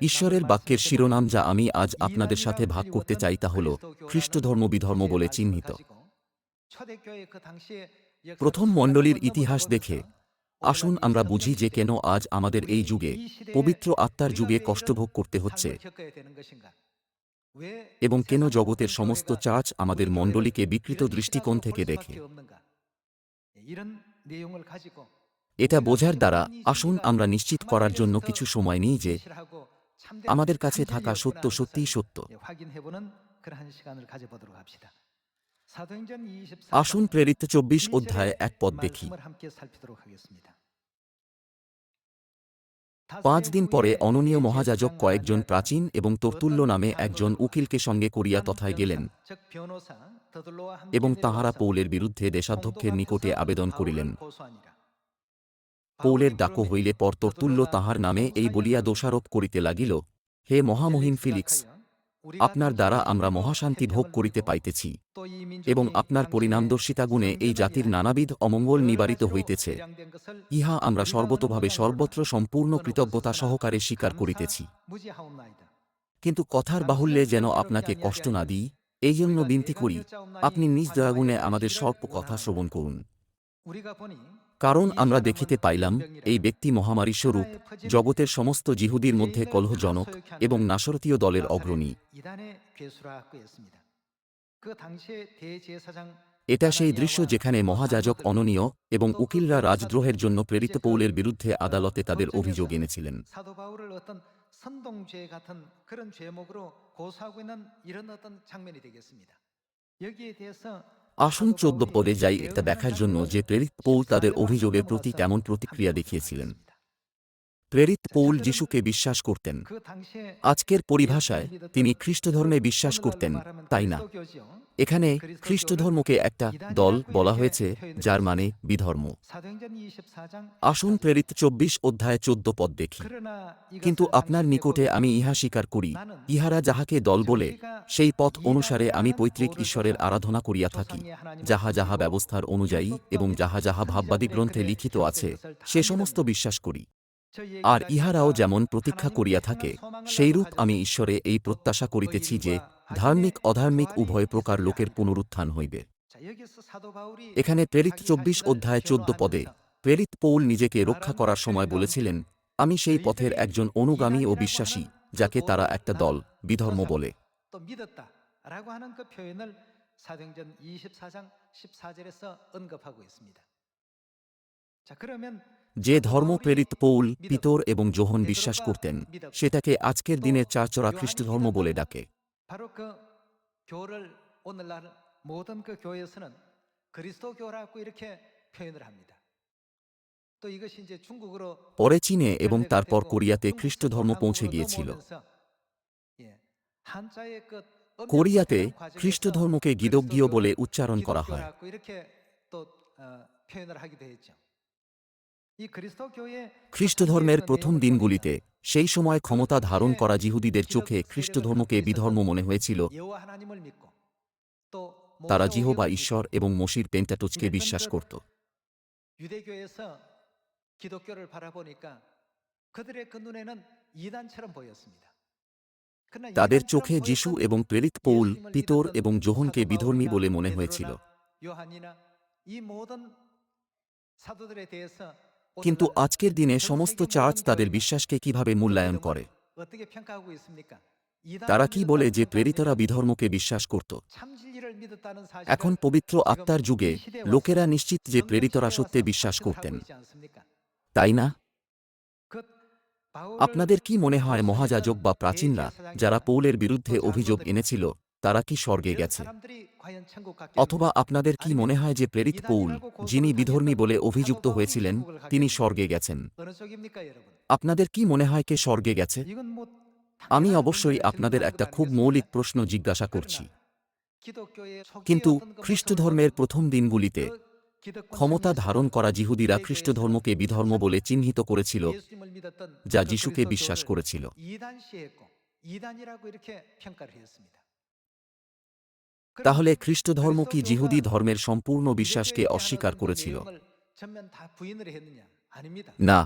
ঈশ্বরের বাক্যের শিরোনাম যা আমি আজ আপনাদের সাথে ভাগ করতে চাই তা হল খ্রিস্টধর্ম বিধর্ম বলে চিহ্নিত। প্রথম মণ্ডলীর ইতিহাস দেখে আসুন আমরা বুঝি যে কেন আজ আমাদের এই যুগে পবিত্র আত্মার যুগে কষ্টভোগ করতে হচ্ছে এবং কেন জগতের সমস্ত চার্চ আমাদের মণ্ডলীকে বিকৃত দৃষ্টিকোণ থেকে দেখে। এটা বোঝার দ্বারা আসুন আমরা নিশ্চিত করার জন্য কিছু সময় নিই যে আমাদের কাছে থাকা সত্য সত্যিই সত্য। আসুন প্রেরিত চব্বিশ অধ্যায় এক পদ দেখি। পাঁচ দিন পরে অননীয় মহাযাজক কয়েকজন প্রাচীন এবং তর্তুল্য নামে একজন উকিলকে সঙ্গে করিয়া তথায় গেলেন এবং তাহারা পৌলের বিরুদ্ধে দেশাধ্যক্ষের নিকটে আবেদন করিলেন। পৌলের ডাকো হইলে পর তর্তুল্য তাহার নামে এই বলিয়া দোষারোপ করিতে লাগিল। হে মহামহিম ফিলিক্স আপনার দ্বারা আমরা মহাশান্তি ভোগ করিতে পাইতেছি এবং আপনার পরিণামদর্শিতাগুণে এই জাতির নানাবিধ অমঙ্গল নিবারিত হইতেছে। ইহা আমরা সর্বতভাবে সর্বত্র সম্পূর্ণ কৃতজ্ঞতা সহকারে স্বীকার করিতেছি। কিন্তু কথার বাহুল্যে যেন আপনাকে কষ্ট না দিই এই জন্য বিনতি করি আপনি নিজ দয়াগুণে আমাদের স্বল্প কথা শ্রবণ করুন। কারণ আমরা দেখিতে পাইলাম, এই ব্যক্তি মহামারী স্বরূপ, জগতের সমস্ত জিহুদির মধ্যে কলহজনক এবং নাসরতীয় দলের অগ্রণী। এটা সেই দৃশ্য যেখানে মহাযাজক অননীয় এবং উকিলরা রাজদ্রোহের জন্য প্রেরিত পৌলের বিরুদ্ধে আদালতে তাদের অভিযোগ এনেছিলেন। আসন চোদ্দ পদে যাই এটা দেখার জন্য যে প্রেরিত পৌল তাদের অভিযোগের প্রতি কেমন প্রতিক্রিয়া দেখিয়েছিলেন। প্রেরিত পৌল যিশুকে বিশ্বাস করতেন। আজকের পরিভাষায় তিনি খ্রিস্টধর্মে বিশ্বাস করতেন, তাই না? এখানে খ্রিস্টধর্মকে একটা দল বলা হয়েছে, যার মানে বিধর্ম। আসুন প্রেরিত চব্বিশ অধ্যায় চোদ্দ পদ দেখি। কিন্তু আপনার নিকটে আমি ইহা স্বীকার করি, ইহারা যাহাকে দল বলে, সেই পথ অনুসারে আমি পৈতৃক ঈশ্বরের আরাধনা করিয়া থাকি, যাহা যাহা ব্যবস্থার অনুযায়ী এবং যাহা যাহা ভাববাদী গ্রন্থে লিখিত আছে, সে সমস্ত বিশ্বাস করি। আর ইহারাও যেমন প্রতীক্ষা করিয়া থাকে সেইরূপ আমি ঈশ্বরে এই প্রত্যাশা করিতেছি যে ধার্মিক অধার্মিক উভয় প্রকার লোকের পুনরুত্থান হইবে 자, 여기서 사도 바울이 এখানে প্রেরিত 자기 চব্বিশ 자신을 অধ্যায় চোদ্দ পদে 변호하면서 প্রেরিত পৌল নিজেকে রক্ষা করার সময় বলেছিলেন আমি সেই পথের একজন অনুগামী ও বিশ্বাসী যাকে তারা একটা দল বিধর্ম বলে 또 믿었다라고 하는 그 표현을 사도행전 24장 14절에서 언급하고 있습니다. 자, 그러면 যে ধর্ম প্রেরিত পৌল, পিতর এবং জোহন বিশ্বাস করতেন, সেটাকে আজকের দিনের চারচরা খ্রিস্টধর্ম বলে ডাকে। পরে চীনে এবং তারপর কোরিয়াতে খ্রিস্ট ধর্ম পৌঁছে গিয়েছিল। কোরিয়াতে খ্রিস্ট ধর্মকে গিদকগীয় বলে উচ্চারণ করা হয়। খ্রিস্টধর্মের প্রথম দিনগুলিতে সেই সময় ক্ষমতা ধারণ করা জিহুদিদের চোখে খ্রিস্টধর্মকে বিধর্ম মনে হয়েছিল। তারা জিহবা ঈশ্বর এবং মসির পেন্টাটোচকে বিশ্বাস করত। তাদের চোখে যিশু এবং প্রেরিত পৌল পিতর এবং জোহনকে বিধর্মী বলে মনে হয়েছিল। কিন্তু আজকের দিনে সমস্ত চার্চ তাদের বিশ্বাসকে কীভাবে মূল্যায়ন করে? তারা কি বলে যে প্রেরিতরা বিধর্মকে বিশ্বাস করত? এখন পবিত্র আত্মার যুগে লোকেরা নিশ্চিত যে প্রেরিতরা সত্যে বিশ্বাস করতেন। তাই না? আপনাদের কি মনে হয় মহাজাজক বা প্রাচীনরা যারা পৌলের বিরুদ্ধে অভিযোগ এনেছিল, তারা কি স্বর্গে গেছে? অথবা আপনাদের কি মনে হয় যে প্রেরিত পৌল যিনি বিধর্মী বলে অভিযুক্ত হয়েছিলেন তিনি স্বর্গে গেছেন। আপনাদের কি মনে হয় কে স্বর্গে গেছে? আমি অবশ্যই আপনাদের একটা খুব মৌলিক প্রশ্ন জিজ্ঞাসা করছি। কিন্তু খ্রিস্টধর্মের প্রথম দিনগুলিতে ক্ষমতা ধারণ করা জিহুদিরা খ্রিস্টধর্মকে বিধর্ম বলে চিহ্নিত করেছিল যা যিশুকে বিশ্বাস করেছিল। তাহলে খ্রিস্টধর্ম কি জিহুদি ধর্মের সম্পূর্ণ বিশ্বাসকে অস্বীকার করেছিল? না।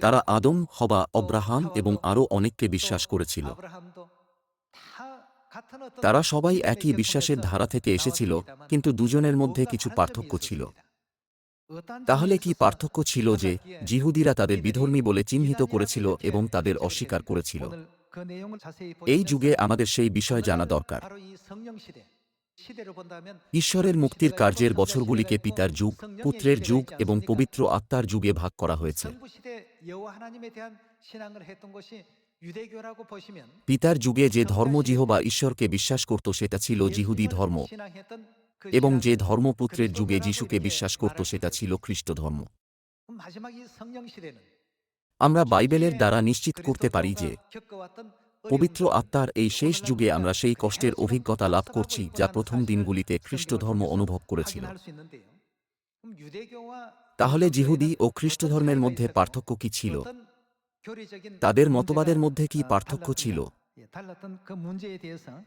তারা আদম হবা অব্রাহাম এবং আরও অনেককে বিশ্বাস করেছিল। তারা সবাই একই বিশ্বাসের ধারা থেকে এসেছিল কিন্তু দুজনের মধ্যে কিছু পার্থক্য ছিল। তাহলে কি পার্থক্য ছিল যে জিহুদিরা তাদের বিধর্মী বলে চিহ্নিত করেছিল এবং তাদের অস্বীকার করেছিল। এই যুগে আমাদের সেই বিষয় জানা দরকার। ঈশ্বরের মুক্তির কার্যের বছরগুলিকে পিতার যুগ পুত্রের যুগ এবং পবিত্র আত্মার যুগে ভাগ করা হয়েছে। পিতার যুগে যে ধর্মজিহ বা ঈশ্বরকে বিশ্বাস করত সেটা ছিল জিহুদি ধর্ম। এবং যে ধর্মপুত্রের যুগে যিশুকে বিশ্বাস করত সেটা ছিল খ্রিস্ট ধর্ম। আমরা বাইবেলের দ্বারা নিশ্চিত করতে পারি যে পবিত্র আত্মার এই শেষ যুগে আমরা সেই কষ্টের অভিজ্ঞতা লাভ করছি যা প্রথম দিনগুলিতে খ্রিস্ট ধর্ম অনুভব করেছিল। তাহলে জিহুদি ও খ্রিস্টধর্মের মধ্যে পার্থক্য কি ছিল? তাদের মতবাদের মধ্যে কি পার্থক্য ছিল?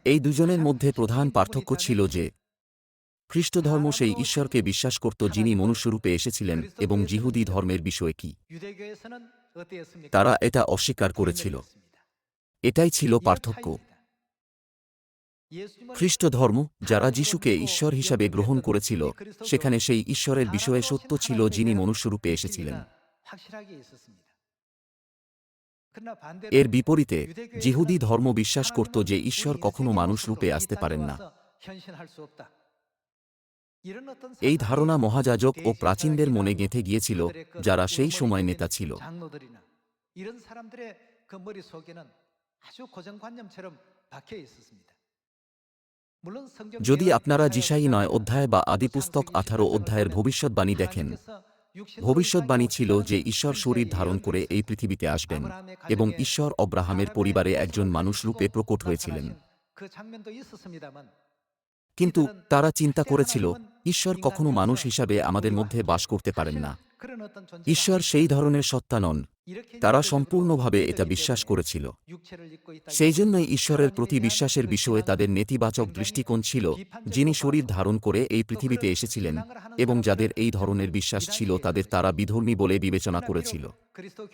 এই দুজনের মধ্যে প্রধান পার্থক্য ছিল যে খ্রিস্টধর্ম সেই ঈশ্বরকে বিশ্বাস করত যিনি মনুষ্যরূপে এসেছিলেন এবং জিহুদি ধর্মের বিষয়ে কি। তারা এটা অস্বীকার করেছিল। এটাই ছিল পার্থক্য। খ্রিস্ট ধর্ম যারা যিশুকে ঈশ্বর হিসাবে গ্রহণ করেছিল সেখানে সেই ঈশ্বরের বিষয়ে সত্য ছিল যিনি মনুষ্যরূপে এসেছিলেন। এর বিপরীতে জিহুদি ধর্ম বিশ্বাস করত যে ঈশ্বর কখনো মানুষ রূপে আসতে পারেন না। এই ধারণা মহাজাজক ও প্রাচীনদের মনে গেঁথে গিয়েছিল যারা সেই সময় নেতা ছিল। যদি আপনারা জিসাই নয় অধ্যায় বা আদিপুস্তক আঠারো অধ্যায়ের ভবিষ্যৎবাণী দেখেন। ভবিষ্যৎবাণী ছিল যে ঈশ্বর শরীর ধারণ করে এই পৃথিবীতে আসবেন এবং ঈশ্বর অব্রাহামের পরিবারে একজন মানুষ রূপে প্রকট হয়েছিলেন। কিন্তু তারা চিন্তা করেছিল ঈশ্বর কখনো মানুষ হিসাবে আমাদের মধ্যে বাস করতে পারেন না। ঈশ্বর সেই ধরনের সত্তা নন। তারা সম্পূর্ণভাবে এটা বিশ্বাস করেছিল। সেই জন্যই ঈশ্বরের প্রতি বিশ্বাসের বিষয়ে তাদের নেতিবাচক দৃষ্টিকোণ ছিল, যিনি শরীর ধারণ করে এই পৃথিবীতে এসেছিলেন এবং যাদের এই ধরনের বিশ্বাস ছিল তাদের তারা বিধর্মী বলে বিবেচনা করেছিল।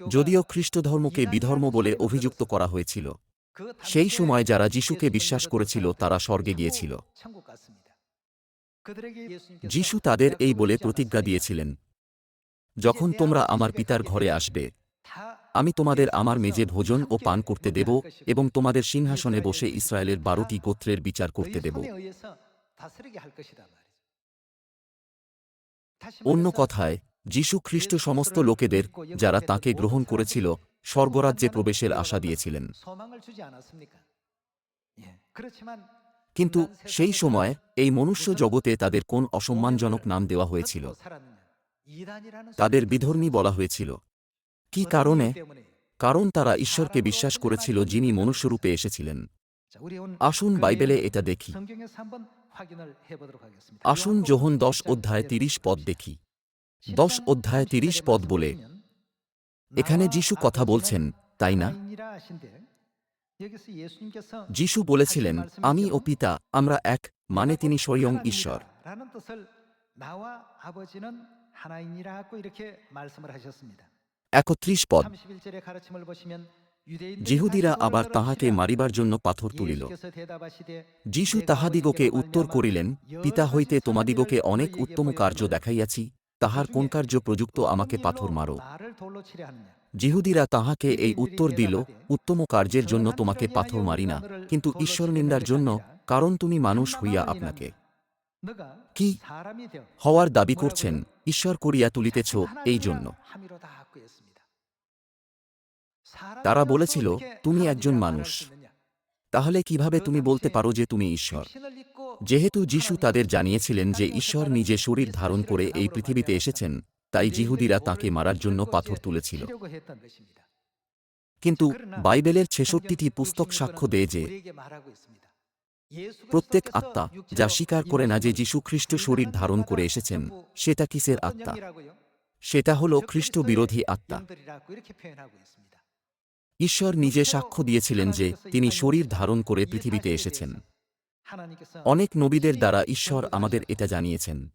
যদিও খ্রিস্টধর্মকে বিধর্ম বলে অভিযুক্ত করা হয়েছিল, সেই সময় যারা যিশুকে বিশ্বাস করেছিল তারা স্বর্গে গিয়েছিল। যিশু তাদের এই বলে প্রতিজ্ঞা দিয়েছিলেন যখন তোমরা আমার পিতার ঘরে আসবে আমি তোমাদের আমার মেজে ভোজন ও পান করতে দেব এবং তোমাদের সিংহাসনে বসে ইসরায়েলের বারোটি গোত্রের বিচার করতে দেব। অন্য কথায় যীশু খ্রিস্ট সমস্ত লোকেদের যারা তাকে গ্রহণ করেছিল স্বর্গরাজ্যে প্রবেশের আশা দিয়েছিলেন। কিন্তু সেই সময় এই মনুষ্য জগতে তাদের কোন অসম্মানজনক নাম দেওয়া হয়েছিল? তাদের বিধর্মী বলা হয়েছিল। কি কারণে? কারণ তারা ঈশ্বরকে বিশ্বাস করেছিল যিনি মনুষ্যরূপে এসেছিলেন। আসুন বাইবেলে এটা দেখি। আসুন যোহন দশ অধ্যায় তিরিশ পদ দেখি। দশ অধ্যায় তিরিশ পদ বলে, এখানে যিশু কথা বলছেন, তাই না? যিশু বলেছিলেন, আমি ও পিতা, আমরা এক মানে তিনি স্বয়ং ঈশ্বর। একত্রিশ পদ। জিহুদিরা আবার তাহাকে মারিবার জন্য পাথর তুলিল। যিশু তাহাদিগকে উত্তর করিলেন, পিতা হইতে তোমাদিগকে অনেক উত্তম কার্য দেখাইয়াছি, তাহার কোন কার্য প্রযুক্ত আমাকে পাথর মারো। জিহুদিরা তাহাকে এই উত্তর দিল, উত্তম কার্যের জন্য তোমাকে পাথর মারি না, কিন্তু ঈশ্বর নিন্দার জন্য, কারণ তুমি মানুষ হইয়া আপনাকে। কি হওয়ার দাবি করছেন? ঈশ্বর করিয়া তুলিতেছ এই জন্য। তারা বলেছিল, তুমি একজন মানুষ। তাহলে কীভাবে তুমি বলতে পারো যে তুমি ঈশ্বর? যেহেতু যিশু তাদের জানিয়েছিলেন যে ঈশ্বর নিজে শরীর ধারণ করে এই পৃথিবীতে এসেছেন তাই জিহুদিরা তাকে মারার জন্য পাথর তুলেছিল। কিন্তু বাইবেলের ছেষট্টিটি পুস্তক সাক্ষ্য দেয় যে প্রত্যেক আত্মা যা স্বীকার করে না যে যীশু খ্রিস্ট শরীর ধারণ করে এসেছেন, সেটা কিসের আত্মা? সেটা হল খ্রিস্ট বিরোধী আত্মা। ঈশ্বর নিজে সাক্ষ্য দিয়েছিলেন যে তিনি শরীর ধারণ করে পৃথিবীতে এসেছেন। অনেক নবীদের দ্বারা ঈশ্বর আমাদের এটা জানিয়েছেন।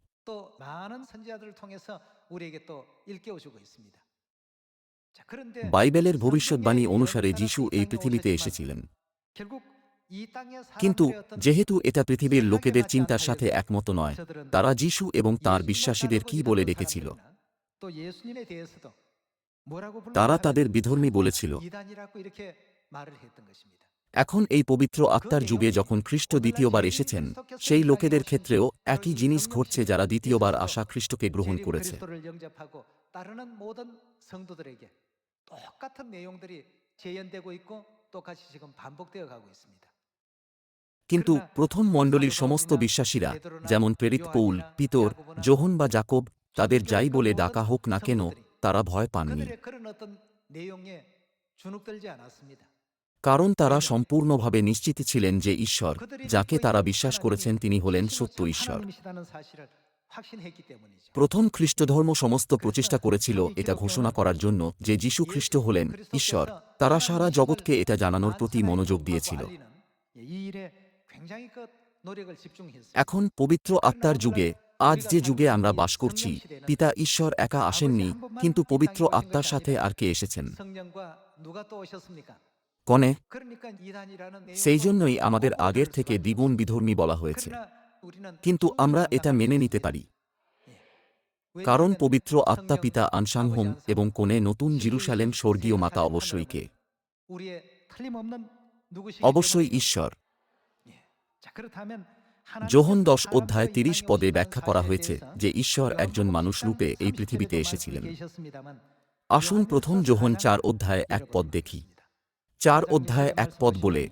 বাইবেলের ভবিষ্যৎবাণী অনুসারে যিশু এই পৃথিবীতে এসেছিলেন। কিন্তু যেহেতু এটা পৃথিবীর লোকেদের চিন্তার সাথে একমত নয় তারা যিশু এবং তার বিশ্বাসীদের কি বলে রেখেছিল? তারা তাদের বিধর্মী বলেছিল। এখন এই পবিত্র আত্মার যুগে যখন খ্রিস্ট দ্বিতীয়বার এসেছেন সেই লোকেদের ক্ষেত্রেও একই জিনিস ঘটছে যারা দ্বিতীয়বার আসা খ্রিস্টকে গ্রহণ করেছে। কিন্তু প্রথম মণ্ডলীর সমস্ত বিশ্বাসীরা যেমন প্রেরিত পৌল পিতর জোহন বা জাকব তাদের যাই বলে ডাকা হোক না কেন তারা ভয় পাননি। কারণ তারা সম্পূর্ণভাবে নিশ্চিত ছিলেন যে ঈশ্বর, যাকে তারা বিশ্বাস করেছেন তিনি হলেন সত্য ঈশ্বর। প্রথম খ্রিস্টধর্ম সমস্ত প্রচেষ্টা করেছিল এটা ঘোষণা করার জন্য যে যীশু খ্রিস্ট হলেন ঈশ্বর। তারা সারা জগৎকে এটা জানানোর প্রতি মনোযোগ দিয়েছিল। এখন পবিত্র আত্মার যুগে, আজ যে যুগে আমরা বাস করছি, পিতা ঈশ্বর একা আসেননি, কিন্তু পবিত্র আত্মার সাথে আর কে এসেছেন? কনে সেই জন্যই আমাদের আগের থেকে দ্বিগুণ বিধর্মী বলা হয়েছে। কিন্তু আমরা এটা মেনে নিতে পারি। কারণ পবিত্র আত্মা পিতা আনসাংহোম এবং কোনে নতুন জিরুসালেম স্বর্গীয় মাতা অবশ্যই কে? অবশ্যই ঈশ্বর। যোহন দশ অধ্যায় তিরিশ পদে ব্যাখ্যা করা হয়েছে যে ঈশ্বর একজন মানুষ রূপে এই পৃথিবীতে এসেছিলেন। আসুন প্রথম যোহন চার অধ্যায় এক পদ দেখি। চার অধ্যায় এক পদ বলে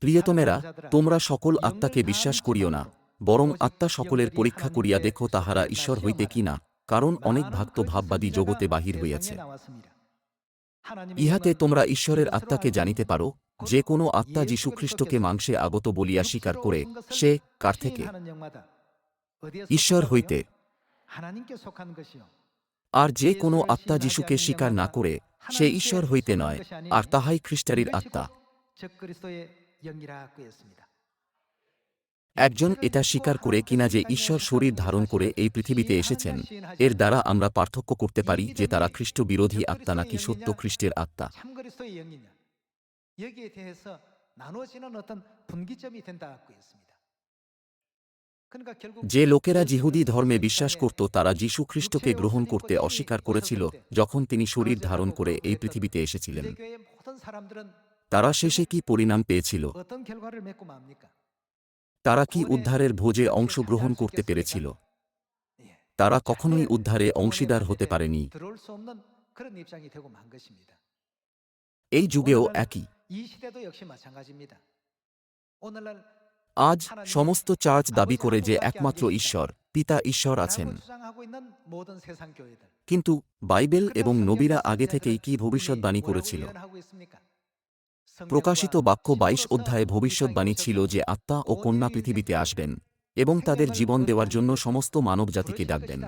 প্রিয়তমেরা তোমরা সকল আত্মাকে বিশ্বাস করিও না বরং আত্মা সকলের পরীক্ষা করিয়া দেখো তাহারা ঈশ্বর হইতে কি না কারণ অনেক ভক্ত ভাববাদী জগতে বাহির হইয়াছে। ইহাতে তোমরা ঈশ্বরের আত্মাকে জানিতে পারো যে কোনো আত্মা যীশুখ্রিস্টকে মাংসে আগত বলিয়া স্বীকার করে সে কার থেকে? ঈশ্বর হইতে। আর যে কোনো আত্মা যিশুকে স্বীকার না করে সে ঈশ্বর হইতে নয় আর তাহাই খ্রিস্টারির আত্মা একজন এটা স্বীকার করে কিনা যে ঈশ্বর শরীর ধারণ করে এই পৃথিবীতে এসেছেন এর দ্বারা আমরা পার্থক্য করতে পারি যে তারা খ্রিস্ট বিরোধী আত্মা নাকি সত্য খ্রিস্টের আত্মা 참 그리스도의 영이냐 여기에 대해서 나누어지는 어떤 분기점이 된다고 했습니다. যে লোকেরা জিহুদি ধর্মে বিশ্বাস করত তারা যীশু খ্রিস্টকে গ্রহণ করতে অস্বীকার করেছিল যখন তিনি শরীর ধারণ করে এই পৃথিবীতে এসেছিলেন। তারা শেষে কি পরিণাম পেয়েছিল? তারা কি উদ্ধারের ভোজে অংশগ্রহণ করতে পেরেছিল? তারা কখনোই উদ্ধারে অংশীদার হতে পারেনি। এই যুগেও একই। আজ সমস্ত চার্চ দাবি করে যে একমাত্র ঈশ্বর, পিতা ঈশ্বর আছেন। কিন্তু বাইবেল এবং নবীরা আগে থেকেই কি ভবিষ্যৎবাণী করেছিল? প্রকাশিত বাক্য বাইশ অধ্যায়ে ভবিষ্যৎবাণী ছিল যে আত্মা ও কন্যা পৃথিবীতে আসবেন এবং তাদের জীবন দেওয়ার জন্য সমস্ত মানবজাতিকে ডাকবেন।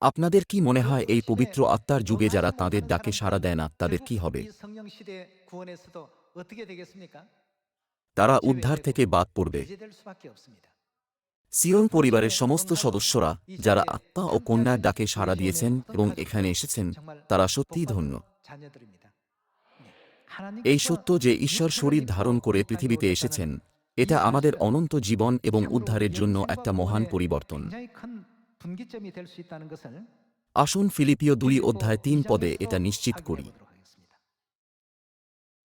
আপনাদের কি মনে হয় এই পবিত্র আত্মার যুগে যারা তাদের ডাকে সাড়া দেয় না, তাদের কি হবে? তারা উদ্ধার থেকে বাদ পড়বে সিয়ন পরিবারের সমস্ত সদস্যরা যারা আত্মা ও কন্যার ডাকে সাড়া দিয়েছেন এবং এখানে এসেছেন তারা সত্যিই ধন্য এই সত্য যে ঈশ্বর শরীর ধারণ করে পৃথিবীতে এসেছেন এটা আমাদের অনন্ত জীবন এবং উদ্ধারের জন্য একটা মহান পরিবর্তন আসুন ফিলিপিও দুই অধ্যায় তিন পদে এটা নিশ্চিত করি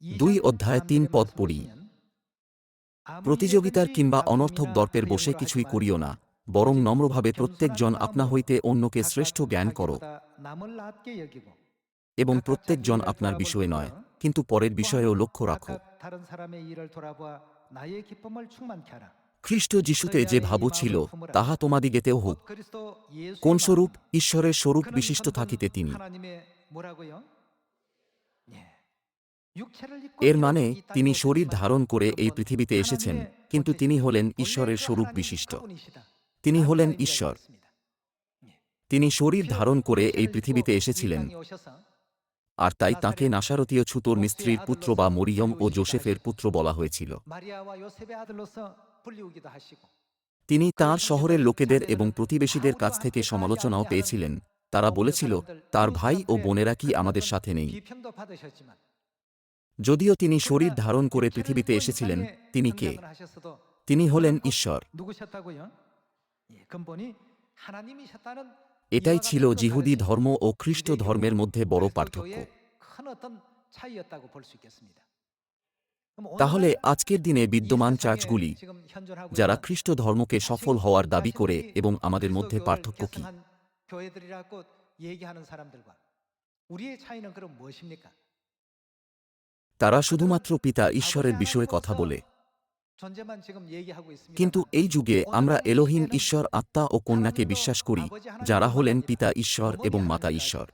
দুই অধ্যায় তিন পদ পড়ি। প্রতিযোগিতার কিংবা অনর্থক দর্পের বসে কিছুই করিও না, বরং নম্রভাবে প্রত্যেকজন আপনা হইতে অন্যকে শ্রেষ্ঠ জ্ঞান করো। এবং প্রত্যেকজন আপনার বিষয়ে নয়, কিন্তু পরের বিষয়েও লক্ষ্য রাখো। খ্রিস্ট যিশুতে যে ভাব ছিল, তাহা তোমাদিগেতেও হোক। কোন স্বরূপ, ঈশ্বরের স্বরূপ বিশিষ্ট থাকিতে তিনি। এর মানে তিনি শরীর ধারণ করে এই পৃথিবীতে এসেছেন কিন্তু তিনি হলেন ঈশ্বরের স্বরূপ বিশিষ্ট। তিনি হলেন ঈশ্বর। তিনি শরীর ধারণ করে এই পৃথিবীতে এসেছিলেন। আর তাই তাকে নাসারতীয় ছুতোর মিস্ত্রির পুত্র বা মরিয়ম ও জোসেফের পুত্র বলা হয়েছিল। তিনি তার শহরের লোকেদের এবং প্রতিবেশীদের কাছ থেকে সমালোচনাও পেয়েছিলেন। তারা বলেছিল তার ভাই ও বোনেরা কি আমাদের সাথে নেই? যদিও তিনি শরীর ধারণ করে পৃথিবীতে এসেছিলেন, তিনি কে? তিনি হলেন ঈশ্বর। এটাই ছিল জিহুদি ধর্ম ও খ্রিস্ট ধর্মের মধ্যে বড় পার্থক্য। তাহলে আজকের দিনে বিদ্যমান চার্চগুলি, যারা খ্রিস্ট ধর্মকে সফল হওয়ার দাবি করে এবং আমাদের মধ্যে পার্থক্য কি? তারা শুধুমাত্র পিতা ঈশ্বরের বিষয়ে কথা বলে। কিন্তু এই যুগে আমরা এলোহীন ঈশ্বর, আত্মা ও কন্যাকে বিশ্বাস করি, যারা হলেন পিতা ঈশ্বর এবং মাতা ঈশ্বর।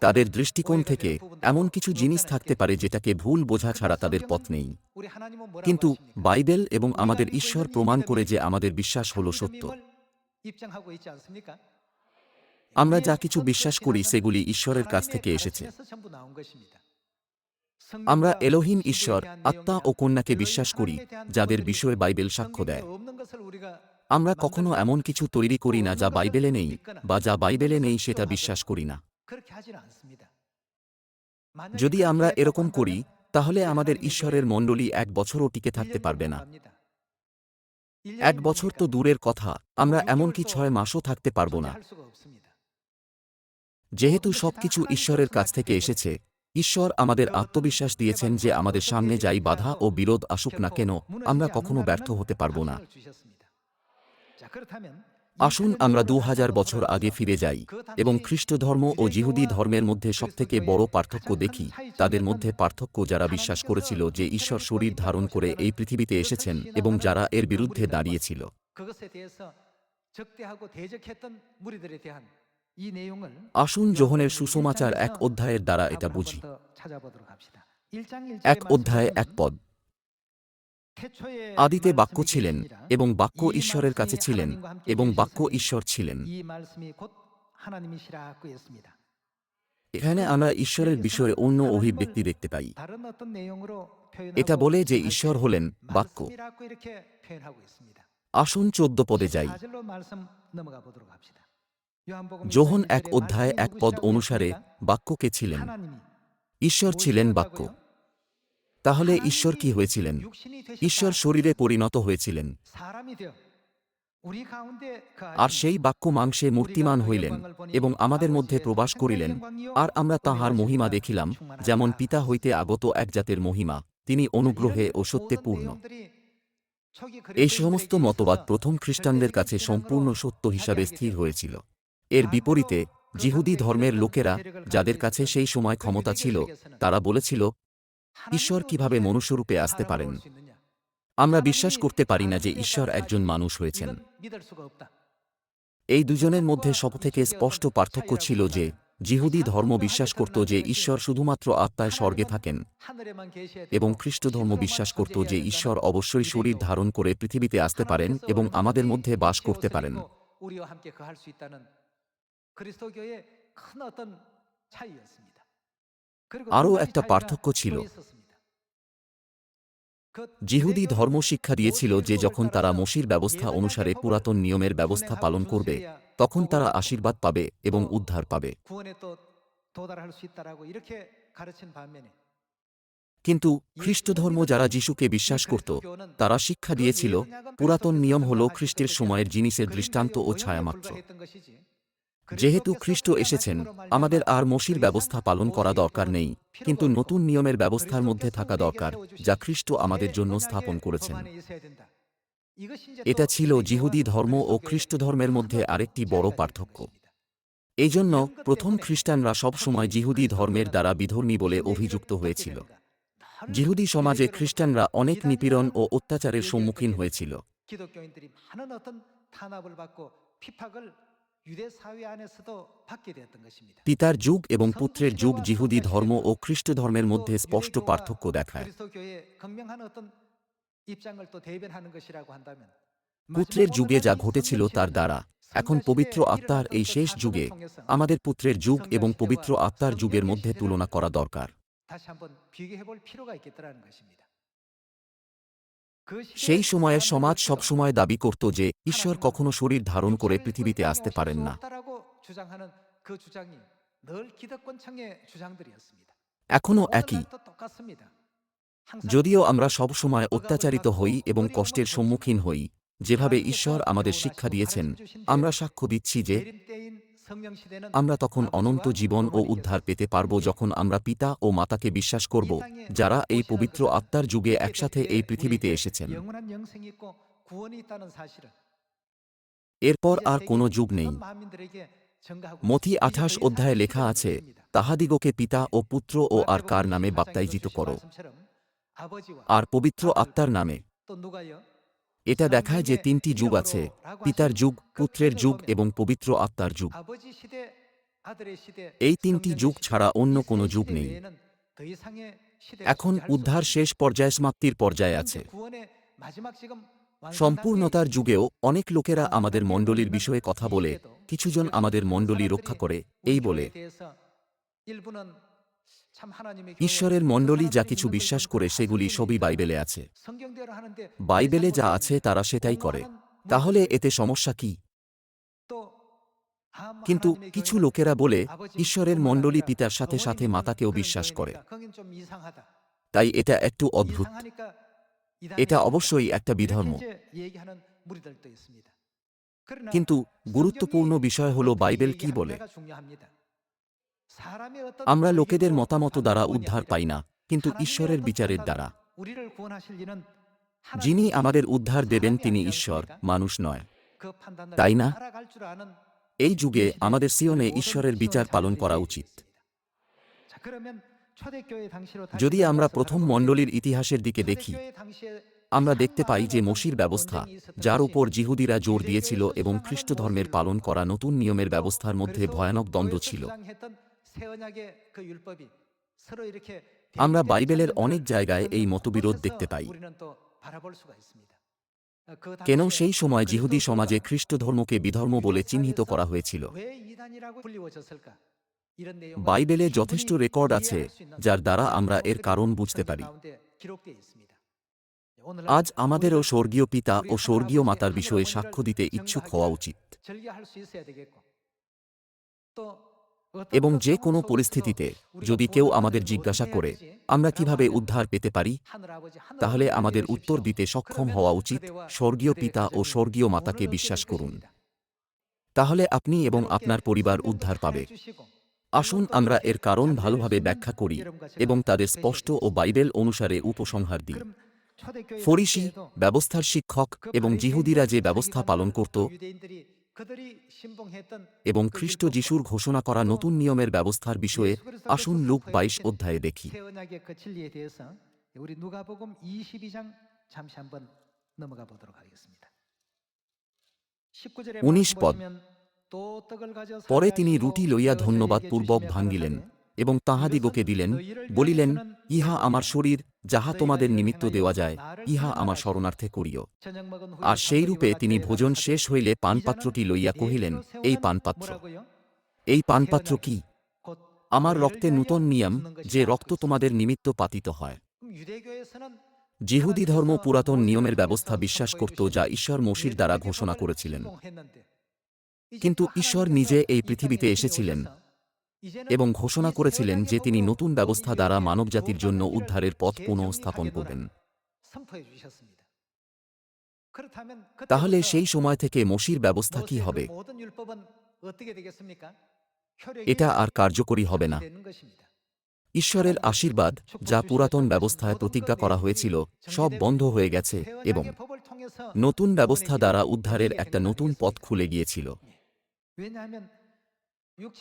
তাদের দৃষ্টিকোণ থেকে এমন কিছু জিনিস থাকতে পারে যেটাকে ভুল বোঝা ছাড়া তাদের পথ নেই। কিন্তু বাইবেল এবং আমাদের ঈশ্বর প্রমাণ করে যে আমাদের বিশ্বাস হল সত্য। আমরা যা কিছু বিশ্বাস করি, সেগুলি ঈশ্বরের কাছ থেকে এসেছে। আমরা এলোহীন ঈশ্বর, আত্মা ও কন্যাকে বিশ্বাস করি, যাদের বিষয়ে বাইবেল সাক্ষ্য দেয়। আমরা কখনো এমন কিছু তৈরি করি না যা বাইবেলে নেই, বা যা বাইবেলে নেই সেটা বিশ্বাস করি না। যদি আমরা এরকম করি, তাহলে আমাদের ঈশ্বরের মণ্ডলী এক বছরও টিকে থাকতে পারবে না। এক বছর তো দূরের কথা, আমরা এমনকি ছয় মাসও থাকতে পারব না। যেহেতু সবকিছু ঈশ্বরের কাছ থেকে এসেছে, ঈশ্বর আমাদের আত্মবিশ্বাস দিয়েছেন যে আমাদের সামনে যাই বাধা ও বিরোধ আসুক না কেন, আমরা কখনো ব্যর্থ হতে পারব না। আসুন আমরা দু হাজার বছর আগে ফিরে যাই এবং খ্রিস্ট ধর্ম ও জিহুদি ধর্মের মধ্যে সবথেকে বড় পার্থক্য দেখি, তাদের মধ্যে পার্থক্য যারা বিশ্বাস করেছিল যে ঈশ্বর শরীর ধারণ করে এই পৃথিবীতে এসেছেন এবং যারা এর বিরুদ্ধে দাঁড়িয়েছিল। আসুন যোহনের সুসমাচার এক অধ্যায়ের দ্বারা এটা বুঝি। এক অধ্যায়ে এক পদ। আদিতে বাক্য ছিলেন এবং বাক্য ঈশ্বরের কাছে ছিলেন এবং বাক্য ঈশ্বর ছিলেন। এখানে আমরা ঈশ্বরের বিষয়ে অন্য অভিব্যক্তি দেখতে পাই। এটা বলে যে ঈশ্বর হলেন বাক্য। আসুন চোদ্দ পদে যাই। যোহন এক অধ্যায় এক পদ অনুসারে বাক্যকে ছিলেন। ঈশ্বর ছিলেন বাক্য। তাহলে ঈশ্বর কি হয়েছিলেন? ঈশ্বর শরীরে পরিণত হয়েছিলেন। আর সেই বাক্য মাংসে মূর্তিমান হইলেন এবং আমাদের মধ্যে প্রবাস করিলেন। আর আমরা তাহার মহিমা দেখিলাম যেমন পিতা হইতে আগত এক জাতের মহিমা। তিনি অনুগ্রহে ও সত্যে পূর্ণ। এই সমস্ত মতবাদ প্রথম খ্রিস্টানদের কাছে সম্পূর্ণ সত্য হিসাবে স্থির হয়েছিল। এর বিপরীতে, জিহুদি ধর্মের লোকেরা যাদের কাছে সেই সময় ক্ষমতা ছিল, তারা বলেছিল, ঈশ্বর কীভাবে মনুষ্যরূপে আসতে পারেন? আমরা বিশ্বাস করতে পারি না যে ঈশ্বর একজন মানুষ হয়েছেন। এই দুজনের মধ্যে সবথেকে স্পষ্ট পার্থক্য ছিল যে, জিহুদি ধর্ম বিশ্বাস করত যে ঈশ্বর শুধুমাত্র আত্মায় স্বর্গে থাকেন এবং খ্রিস্ট ধর্ম বিশ্বাস করত যে ঈশ্বর অবশ্যই শরীর ধারণ করে পৃথিবীতে আসতে পারেন এবং আমাদের মধ্যে বাস করতে পারেন। আরও একটা পার্থক্য ছিল জিহুদি ধর্ম শিক্ষা দিয়েছিল যে যখন তারা মসির ব্যবস্থা অনুসারে পুরাতন নিয়মের ব্যবস্থা পালন করবে তখন তারা আশীর্বাদ পাবে এবং উদ্ধার পাবে 구원에 또 도달할 수 있다라고 이렇게 가르친 반면에 কিন্তু খ্রিস্ট ধর্ম যারা যিশুকে বিশ্বাস করত তারা শিক্ষা দিয়েছিল পুরাতন নিয়ম হল খ্রিস্টের সময়ের জিনিসের দৃষ্টান্ত ও ছায়ামাত্র যেহেতু খ্রিস্ট এসেছেন, আমাদের আর মসির ব্যবস্থা পালন করা দরকার নেই, কিন্তু নতুন নিয়মের ব্যবস্থার মধ্যে থাকা দরকার, যা খ্রিস্ট আমাদের জন্য স্থাপন করেছেন। এটা ছিল জিহুদি ধর্ম ও খ্রিস্ট ধর্মের মধ্যে আরেকটি বড় পার্থক্য। এই জন্য প্রথম খ্রিস্টানরা সবসময় জিহুদি ধর্মের দ্বারা বিধর্মী বলে অভিযুক্ত হয়েছিল। জিহুদি সমাজে খ্রিস্টানরা অনেক নিপীড়ন ও অত্যাচারের সম্মুখীন হয়েছিল। পিতার যুগ এবং পুত্রের যুগ জিহুদি ধর্ম ও খ্রিস্ট ধর্মের মধ্যে স্পষ্ট পার্থক্য দেখায় পুত্রের যুগে যা ঘটেছিল তার দ্বারা এখন পবিত্র আত্মার এই শেষ যুগে আমাদের পুত্রের যুগ এবং পবিত্র আত্মার যুগের মধ্যে তুলনা করা দরকার সেই সময়ে সমাজ সবসময় দাবি করত যে ঈশ্বর কখনো শরীর ধারণ করে পৃথিবীতে আসতে পারেন না। এখনও একই। যদিও আমরা সবসময় অত্যাচারিত হই এবং কষ্টের সম্মুখীন হই, যেভাবে ঈশ্বর আমাদের শিক্ষা দিয়েছেন, আমরা সাক্ষ্য দিচ্ছি যে আমরা তখন অনন্ত জীবন ও উদ্ধার পেতে পারব যখন আমরা পিতা ও মাতাকে বিশ্বাস করব যারা এই পবিত্র আত্মার যুগে একসাথে এই পৃথিবীতে এসেছেন। এরপর আর কোনো যুগ নেই। মথি আঠাশ অধ্যায়ে লেখা আছে তাহাদিগকে পিতা ও পুত্র ও আর কার নামে বাপ্তাইজিত করো। আর পবিত্র আত্মার নামে। এটা দেখায় যে তিনটি যুগ আছে, পিতার যুগ, পুত্রের যুগ এবং পবিত্র আত্মার যুগ। এই তিনটি যুগ ছাড়া অন্য কোনো যুগ নেই। এখন উদ্ধার শেষ পর্যায়ে, সমাপ্তির পর্যায়ে আছে। সম্পূর্ণতার যুগেও অনেক লোকেরা আমাদের মণ্ডলীর বিষয়ে কথা বলে, কিছুজন আমাদের মণ্ডলী রক্ষা করে, এই বলে। ঈশ্বরের মণ্ডলী যা কিছু বিশ্বাস করে সেগুলি সবই বাইবেলে আছে। বাইবেলে যা আছে তারা সেটাই করে। তাহলে এতে সমস্যা কি? কিন্তু কিছু লোকেরা বলে ঈশ্বরের মণ্ডলী পিতার সাথে সাথে মাতাকেও বিশ্বাস করে। তাই এটা একটু অদ্ভুত। এটা অবশ্যই একটা বিধর্ম। কিন্তু গুরুত্বপূর্ণ বিষয় হল বাইবেল কি বলে? আমরা লোকেদের মতামত দ্বারা উদ্ধার পাই না কিন্তু ঈশ্বরের বিচারের দ্বারা। যিনি আমাদের উদ্ধার দেবেন তিনি ঈশ্বর মানুষ নয়। তাই না? এই যুগে আমাদের সিয়নে ঈশ্বরের বিচার পালন করা উচিত। যদি আমরা প্রথম মণ্ডলীর ইতিহাসের দিকে দেখি আমরা দেখতে পাই যে মসির ব্যবস্থা যার উপর জিহুদিরা জোর দিয়েছিল এবং খ্রিস্টধর্মের পালন করা নতুন নিয়মের ব্যবস্থার মধ্যে ভয়ানক দ্বন্দ্ব ছিল। আমরা বাইবেলের অনেক জায়গায় এই মতবিরোধ দেখতে পাই। কেন সেই সময় জিহুদি সমাজে খ্রিস্ট ধর্মকে বিধর্ম বলে চিহ্নিত করা হয়েছিল। বাইবেলে যথেষ্ট রেকর্ড আছে যার দ্বারা আমরা এর কারণ বুঝতে পারি। আজ আমাদেরও স্বর্গীয় পিতা ও স্বর্গীয় মাতার বিষয়ে সাক্ষ্য দিতে ইচ্ছুক হওয়া উচিত। এবং যে কোনো পরিস্থিতিতে, যদি কেউ আমাদের জিজ্ঞাসা করে, আমরা কীভাবে উদ্ধার পেতে পারি? তাহলে আমাদের উত্তর দিতে সক্ষম হওয়া উচিত, স্বর্গীয় পিতা ও স্বর্গীয় মাতাকে বিশ্বাস করুন। তাহলে আপনি এবং আপনার পরিবার উদ্ধার পাবে। আসুন আমরা এর কারণ ভালোভাবে ব্যাখ্যা করি এবং তাদের স্পষ্ট ও বাইবেল অনুসারে উপসংহার দিই। ফরিসি, ব্যবস্থার শিক্ষক এবং জিহুদিরা যে ব্যবস্থা পালন করত এবং খ্রিস্ট যিশুর ঘোষণা করা নতুন নিয়মের ব্যবস্থার বিষয়ে আসুন লুক বাইশ অধ্যায়ে দেখি। উনিশ পদ পরে তিনি রুটি লইয়া ধন্যবাদ পূর্বক ভাঙ্গিলেন এবং তাহাদিগকে দিলেন, বলিলেন, ইহা আমার শরীর, যাহা তোমাদের নিমিত্ত দেওয়া যায়, ইহা আমার শরণার্থে করিও। আর সেই রূপে তিনি ভোজন শেষ হইলে পানপাত্রটি লইয়া কহিলেন, এই পানপাত্র। এই পানপাত্র কি? আমার রক্তে নূতন নিয়ম, যে রক্ত তোমাদের নিমিত্ত পাতিত হয়। জিহুদি ধর্ম পুরাতন নিয়মের ব্যবস্থা বিশ্বাস করত, যা ঈশ্বর মসির দ্বারা ঘোষণা করেছিলেন। কিন্তু ঈশ্বর নিজে এই পৃথিবীতে এসেছিলেন। এবং ঘোষণা করেছিলেন যে তিনি নতুন ব্যবস্থা দ্বারা মানবজাতির জন্য উদ্ধারের পথ পুনঃস্থাপন করবেন। তাহলে সেই সময় থেকে মসির ব্যবস্থা কি হবে? এটা আর কার্যকরী হবে না। ঈশ্বরের আশীর্বাদ, যা পুরাতন ব্যবস্থায় প্রতিজ্ঞা করা হয়েছিল, সব বন্ধ হয়ে গেছে এবং নতুন ব্যবস্থা দ্বারা উদ্ধারের একটা নতুন পথ খুলে গিয়েছিল।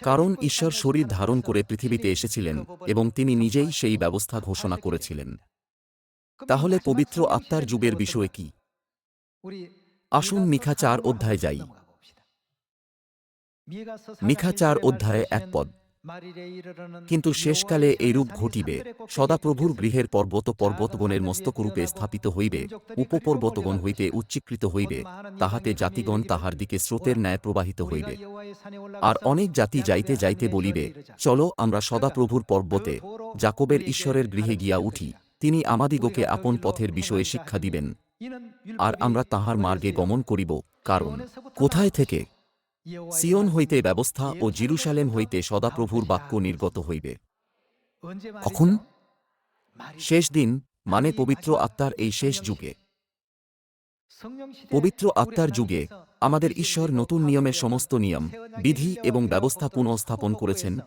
কারণ ঈশ্বর শরীর ধারণ করে পৃথিবীতে এসেছিলেন এবং তিনি নিজেই সেই ব্যবস্থা ঘোষণা করেছিলেন। তাহলে পবিত্র আত্মার যুগের বিষয়ে কি? আসুন মিখা চার অধ্যায় যাই। মিখা চার অধ্যায়ে এক পদ। কিন্তু শেষকালে এইরূপ ঘটিবে। সদাপ্রভুর গৃহের পর্বত পর্বতগণের মস্তকরূপে স্থাপিত হইবে, উপপর্বতগণ হইতে উচ্চীকৃত হইবে, তাহাতে জাতিগণ তাহার দিকে স্রোতের ন্যায় প্রবাহিত হইবে। আর অনেক জাতি যাইতে যাইতে বলিবে, চলো আমরা সদাপ্রভুর পর্বতে জাকবের ঈশ্বরের গৃহে গিয়া উঠি, তিনি আমাদিগকে আপন পথের বিষয়ে শিক্ষা দিবেন। আর আমরা তাহার মার্গে গমন করিব, কারণ কোথায় থেকে সিয়ন হইতে ব্যবস্থা ও জিরুসালেম হইতে সদাপ্রভুর বাক্য নির্গত হইবে। কখন? শেষ দিন মানে পবিত্র আত্মার এই শেষ যুগে। পবিত্র আত্মার যুগে আমাদের ঈশ্বর নতুন নিয়মের সমস্ত নিয়ম বিধি এবং ব্যবস্থা পুনঃস্থাপন করেছেন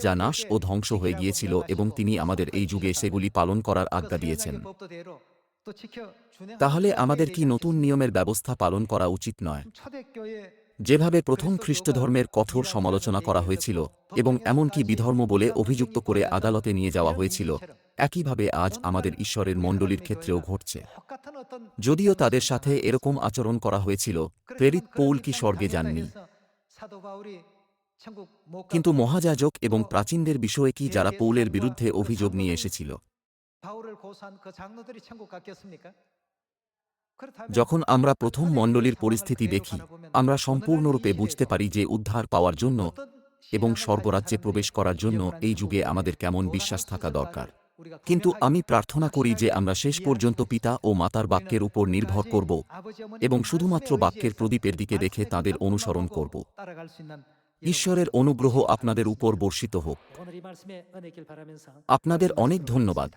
যা নাশ ও ধ্বংস হয়ে গিয়েছিল এবং তিনি আমাদের এই যুগে সেগুলি পালন করার আজ্ঞা দিয়েছেন। তাহলে আমাদের কি নতুন নিয়মের ব্যবস্থা পালন করা উচিত নয়? যেভাবে প্রথম খ্রিস্টধর্মের কঠোর সমালোচনা করা হয়েছিল এবং এমনকি বিধর্ম বলে অভিযুক্ত করে আদালতে নিয়ে যাওয়া হয়েছিল, একইভাবে আজ আমাদের ঈশ্বরের মণ্ডলীর ক্ষেত্রেও ঘটছে। যদিও তাদের সাথে এরকম আচরণ করা হয়েছিল, প্রেরিত পৌল কি স্বর্গে যাননি? কিন্তু মহাযাজক এবং প্রাচীনদের বিষয়ে কি যারা পৌলের বিরুদ্ধে অভিযোগ নিয়ে এসেছিল? যখন আমরা প্রথম মণ্ডলীর পরিস্থিতি দেখি আমরা সম্পূর্ণরূপে বুঝতে পারি যে উদ্ধার পাওয়ার জন্য এবং স্বর্গরাজ্যে প্রবেশ করার জন্য এই যুগে আমাদের কেমন বিশ্বাস থাকা দরকার। কিন্তু আমি প্রার্থনা করি যে আমরা শেষ পর্যন্ত পিতা ও মাতার বাক্যের উপর নির্ভর করব এবং শুধুমাত্র বাক্যের প্রদীপের দিকে দেখে তাদের অনুসরণ করব। ঈশ্বরের অনুগ্রহ আপনাদের উপর বর্ষিত হোক। আপনাদের অনেক ধন্যবাদ।